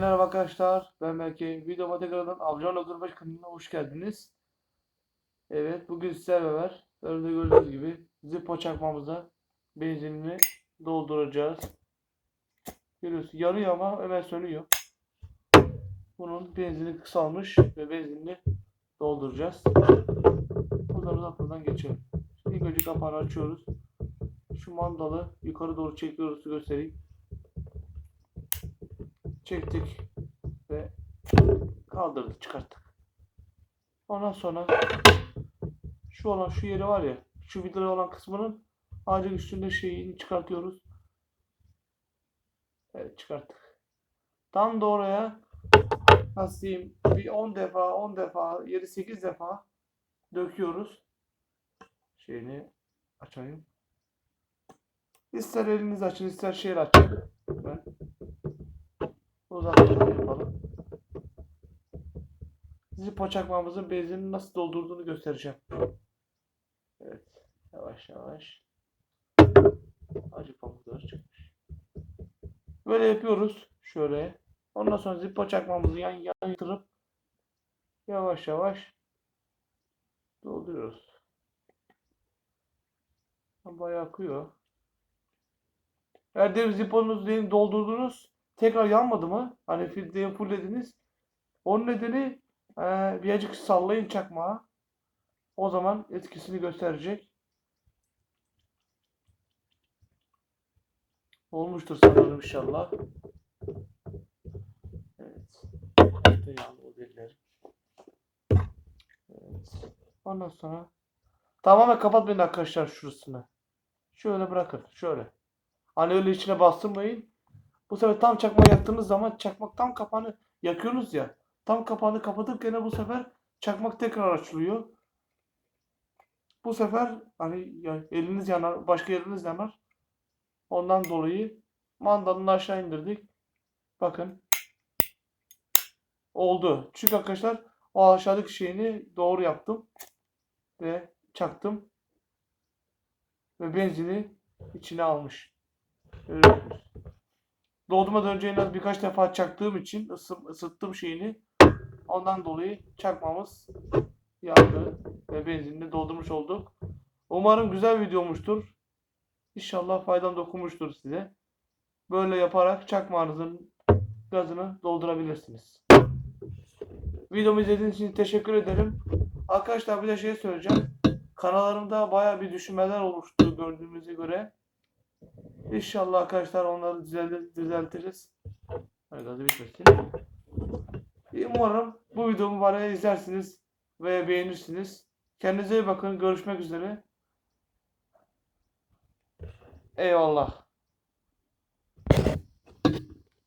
Merhaba arkadaşlar. Ben Berke. Videoma tekrardan Avcano 45 kanalına hoş geldiniz. Evet bugün sizlerle beraber önünde gördüğünüz gibi Zippo çakmamıza benzinini dolduracağız. Görüyorsunuz yanıyor ama hemen sönüyor. Bunun benzini kısalmış ve benzinini dolduracağız. Buradan uzatmadan geçelim. Şimdi ilk önce kapağını açıyoruz. Şu mandalı yukarı doğru çekiyoruz göstereyim çektik ve kaldırdık çıkarttık. Ondan sonra şu olan şu yeri var ya şu vidra olan kısmının ağacın üstünde şeyini çıkartıyoruz. Evet çıkarttık. Tam da oraya nasıl diyeyim bir 10 defa 10 defa 7-8 defa döküyoruz. Şeyini açayım. İster eliniz açın ister şeyle açın. Ben uzatma yapalım. Zippo çakmamızın benzinini nasıl doldurduğunu göstereceğim. Evet. Yavaş yavaş. Acı pamukları çıkmış. Böyle yapıyoruz. Şöyle. Ondan sonra zippo çakmamızı yan yana yatırıp yavaş yavaş dolduruyoruz. Bayağı akıyor. Eğer dev zipponunuzu diyelim doldurdunuz tekrar yanmadı mı? Hani filtreyi fulllediniz. Onun nedeni e, birazcık sallayın çakmağı. O zaman etkisini gösterecek. Olmuştur sanırım inşallah. Evet. Evet. Ondan sonra tamamen kapatmayın arkadaşlar şurasını. Şöyle bırakın. Şöyle. Hani öyle içine bastırmayın. Bu sefer tam çakmağı yaktığınız zaman çakmak tam kapağını yakıyorsunuz ya. Tam kapağını kapatırken bu sefer çakmak tekrar açılıyor. Bu sefer hani ya, eliniz yanar, başka yeriniz yanar. Ondan dolayı mandalını aşağı indirdik. Bakın. Oldu. Çünkü arkadaşlar o aşağıdaki şeyini doğru yaptım. Ve çaktım. Ve benzini içine almış. Görüyorsunuz. Doldurmadan önce en az birkaç defa çaktığım için ısım, ısıttım şeyini. Ondan dolayı çakmamız yandı ve benzinini doldurmuş olduk. Umarım güzel video olmuştur. İnşallah faydam dokunmuştur size. Böyle yaparak çakmağınızın gazını doldurabilirsiniz. Videomu izlediğiniz için teşekkür ederim. Arkadaşlar bir de şey söyleyeceğim. Kanallarımda baya bir düşmeler oluştu gördüğümüze göre. İnşallah arkadaşlar onları düzeltir, düzeltiriz. Hadi bitmesin. Umarım bu videomu bana izlersiniz ve beğenirsiniz. Kendinize iyi bakın. Görüşmek üzere. Eyvallah.